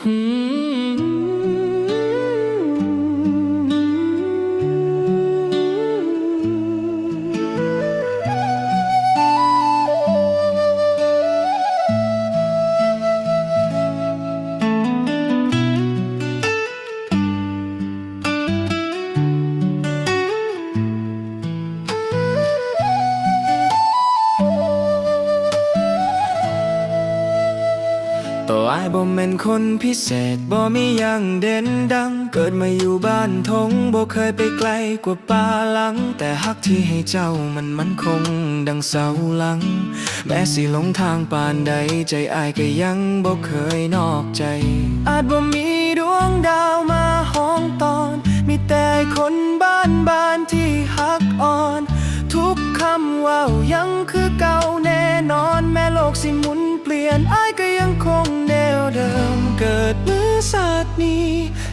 ตั อายบ่แม่นคนพิเศษบ่มียังเด่นดัง เกิดมาอยู่บ้านทงบ่เคยไปไกลกว่าป่าหลัง แต่ฮักที่ให้เจ้ามันมันคงดังเสาหลัง แม้สิหลงทางปานใดใจอายก็ยังบ่เคยนอกใจ อาจบ่มีดวงดาวมาห้องตอน มีแต่คนบ้านบ้านที่ฮักอ่อน ทุกคำว่ายังคือเก่าแน่นอนแม้โลกสิหมุนเปลี่ยนอ้ายก็ยังคงแน เดิมเกิดมือศาสตร์นี้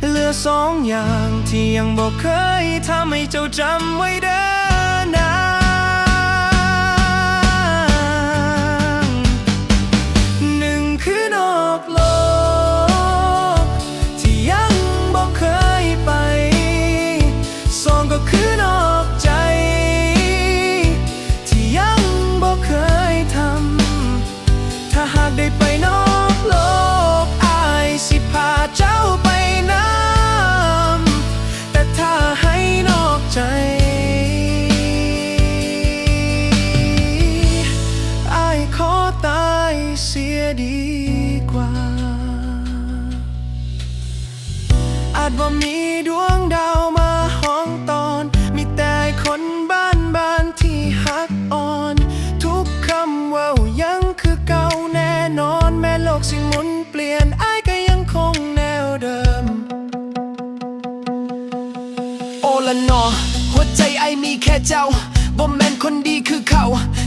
เหลือสองอย่างที่ยังบอกเคยทำให้เจ้าจำไว้เด้อนะหนึ่งคือนอกโลก ที่ยังบอกเคยไปสองก็คือนอกใจ ที่ยังบอกเคยทำถ้าหากได้ อาจว่ามีดวงดาวมาห้องตอน มีแต่คนบ้านบ้านที่หักอ่อน ทุกคำเว่ายังคือเก่าแน่นอน แม้โลกสิหมุนเปลี่ยนไอายก็ยังคงแนวเดิม โอละนอ หัวใจไอมีแค่เจ้าบ่แม่นคนดีคือเขา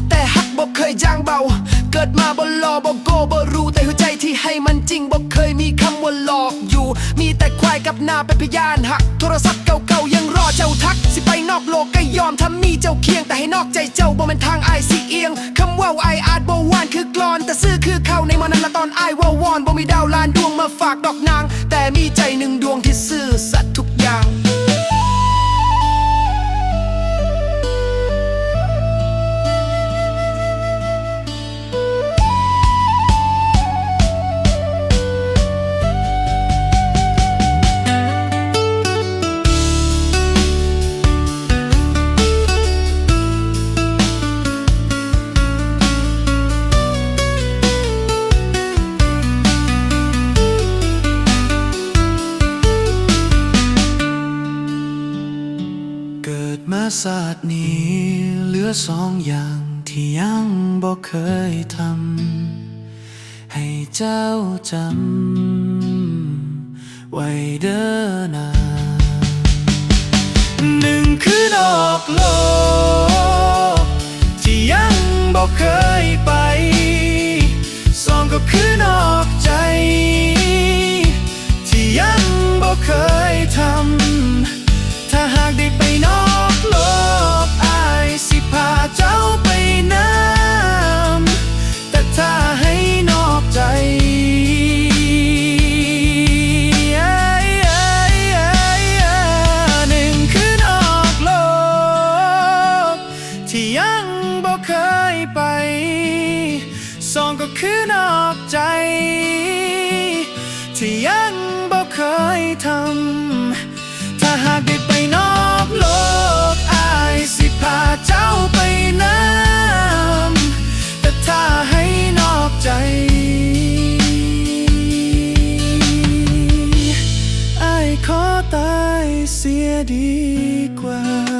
แต่ฮักบ่เคยจางเบา เกิดมาบ่รอบ่โกบ่รู้แต่หัวใจที่ให้มันจริงบ่เคยมีคำว่าหลอกายกับนาเป็นพยานหัก โทรศัพท์เก่าๆยังรอเจ้าทัก สิไปนอกโลกก็ยอมทำมีเจ้าเคียง แต่ให้นอกใจเจ้าบ่แม่นทางไอสิเอียงคำว่าไออาจบ่หวานคือกลอน แต่ซื่อคือเข้าในมันนั้นละตอนไอว่าวอนบ่มีดาวลานดวงมาฝากดอกนาง แต่มีใจหนึ่งดวงที่ซื่อสัตย์ทุก มาศาสตร์นี้เหลือสองอย่างที่ยังบอกเคยทำ ให้เจ้าจำ ไว้เด้อนะหนึ่งคือนอกโลก ที่ยังบอกเคยไป สองก็คือนอกใจ ก็คือนอกใจ ที่ยังบอกเคยทำ ถ้าหากได้ไปนอกโลกอายสิพาเจ้าไปน้ำแต่ถ้าให้นอกใจอายขอตายเสียดีกว่า